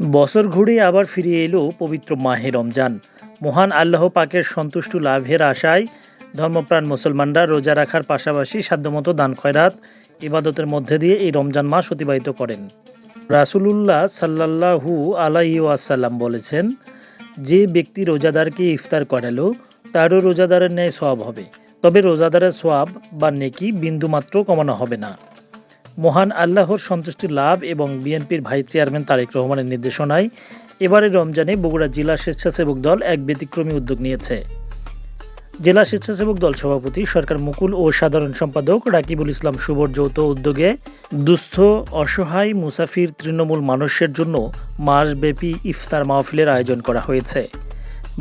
বছর ঘুরে আবার ফিরে এলো পবিত্র মাহে রমজান। মহান আল্লাহ পাকের সন্তুষ্ট লাভের আশায় ধর্মপ্রাণ মুসলমানরা রোজা রাখার পাশাপাশি সাধ্যমতো দান খয়রাত, ইবাদতের মধ্যে দিয়ে এই রমজান মাস অতিবাহিত করেন। রাসূলুল্লাহ সাল্লাল্লাহু আলাইহি ওয়াসাল্লাম বলেছেন, যে ব্যক্তি রোজাদারকে ইফতার করালো, তারও রোজাদারের ন্যায় সওয়াব হবে। তবে রোজাদারের সোয়াব বা নেকি বিন্দুমাত্র কমানো হবে না। মহান আল্লাহর সন্তুষ্টি লাভ এবং বিএনপির ভাইস চেয়ারম্যান তারেক রহমানের নির্দেশনায় এবারে রমজানে বগুড়া জেলা স্বেচ্ছাসেবক দল এক ব্যতিক্রমী উদ্যোগ নিয়েছে। জেলা স্বেচ্ছাসেবক দল সভাপতি সরকার মুকুল ও সাধারণ সম্পাদক রাকিবুল ইসলাম শুভর যৌথ উদ্যোগে দুস্থ, অসহায়, মুসাফির তৃণমূল মানুষের জন্য মাসব্যাপী ইফতার মাহফিলের আয়োজন করা হয়েছে।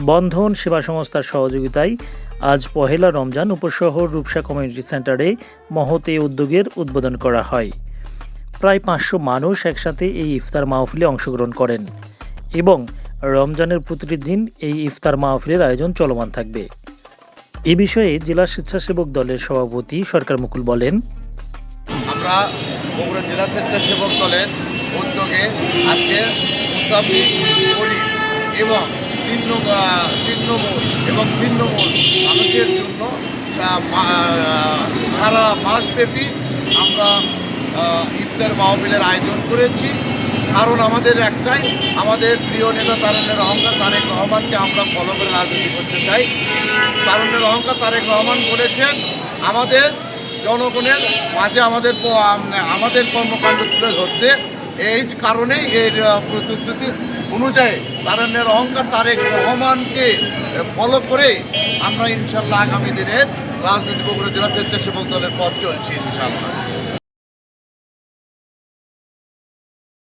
বন্ধন সেবা সংস্থার সহযোগিতায় আজ পহেলা রমজান উপশহর রূপসা কমিউনিটি সেন্টারে এই উদ্যোগের উদ্বোধন করা হয়। প্রায় পাঁচশো মানুষ একসাথে এই ইফতার মাহফিলে অংশগ্রহণ করেন এবং রমজানের প্রতিটি দিন এই ইফতার মাহফিলের আয়োজন চলমান থাকবে। এ বিষয়ে জেলা স্বেচ্ছাসেবক দলের সভাপতি সরকার মুকুল বলেন, আমরা বগুড়া জেলা স্বেচ্ছাসেবক দলের উদ্যোগে আজকে এবং ভিন্ন তৃণমূল এবং ভিন্নমূল মানুষের জন্য সারা মাসব্যাপী আমরা ইফতার মাহফিলের আয়োজন করেছি। কারণ আমাদের একটাই, আমাদের প্রিয় নেতা তারণের অহংকার তারেক রহমানকে আমরা ফলো করে রাজনীতি করতে চাই। তারণের অহংকার তারেক রহমান বলেছেন, আমাদের জনগণের মাঝে আমাদের আমাদের কর্মকাণ্ড তুলে ধরতে এই কারণে এর প্রতিশ্রুতি অনুযায়ী তারণের অহংকার, তারেক রহমানকে ফলো করে আমরা ইনশাল্লাহ আগামী দিনের রাজনীতি বগুড়া জেলা স্বেচ্ছাসেবক দলের পথ চলছি ইনশাল্লাহ।